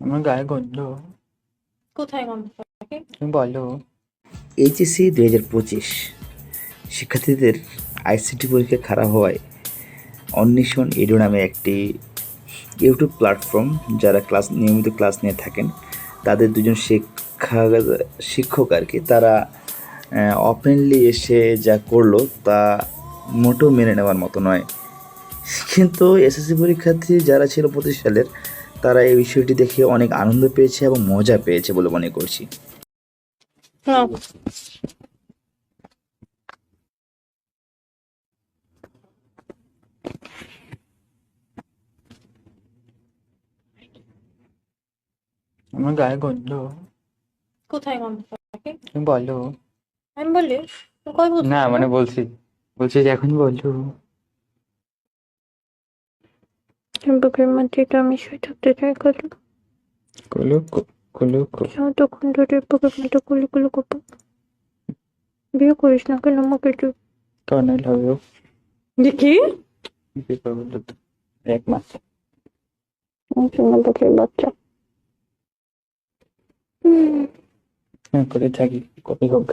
আমার গায়ে গন্ধ। কোথায় গন্ধ? থাকে তুমি বলো। এইচএসসি দুই হাজার পঁচিশ। শিক্ষার্থীদের আইসিটি পরীক্ষা খারাপ হওয়ায় অন্বেষণ এডো নামে একটি ইউটিউব প্ল্যাটফর্ম যারা ক্লাস নিয়মিত ক্লাস নিয়ে থাকেন তাদের দুজন শিক্ষা শিক্ষক আর কি তারা ওপেনলি এসে যা করল তা মোটেও মেনে নেওয়ার মতো নয়। কিন্তু এসএসসি পরীক্ষার্থী যারা ছিল পঁচিশ সালের তারা এই বিষয়টি দেখে অনেক আনন্দ পেয়েছে এবং মজা পেয়েছে বলে মনে করছি। আমার গায়ে গন্ধ। কোথায় গন্ধ? থাকে বলো। আমি বলি কই না মানে বলছি বলছি যে এখন বলো। বুকের মধ্যে তো আমি শুয়ে থাকতে চাই কুলু কুলু কু- তখন ধরে বুকের মধ্যে কুলি কুলি করব বিয়ে করিস না কেন আমাকে তুই বিয়ে বলল তো এক মাস। বুকের বাচ্চা। হুম হ্যাঁ করে থাকি কবে হোক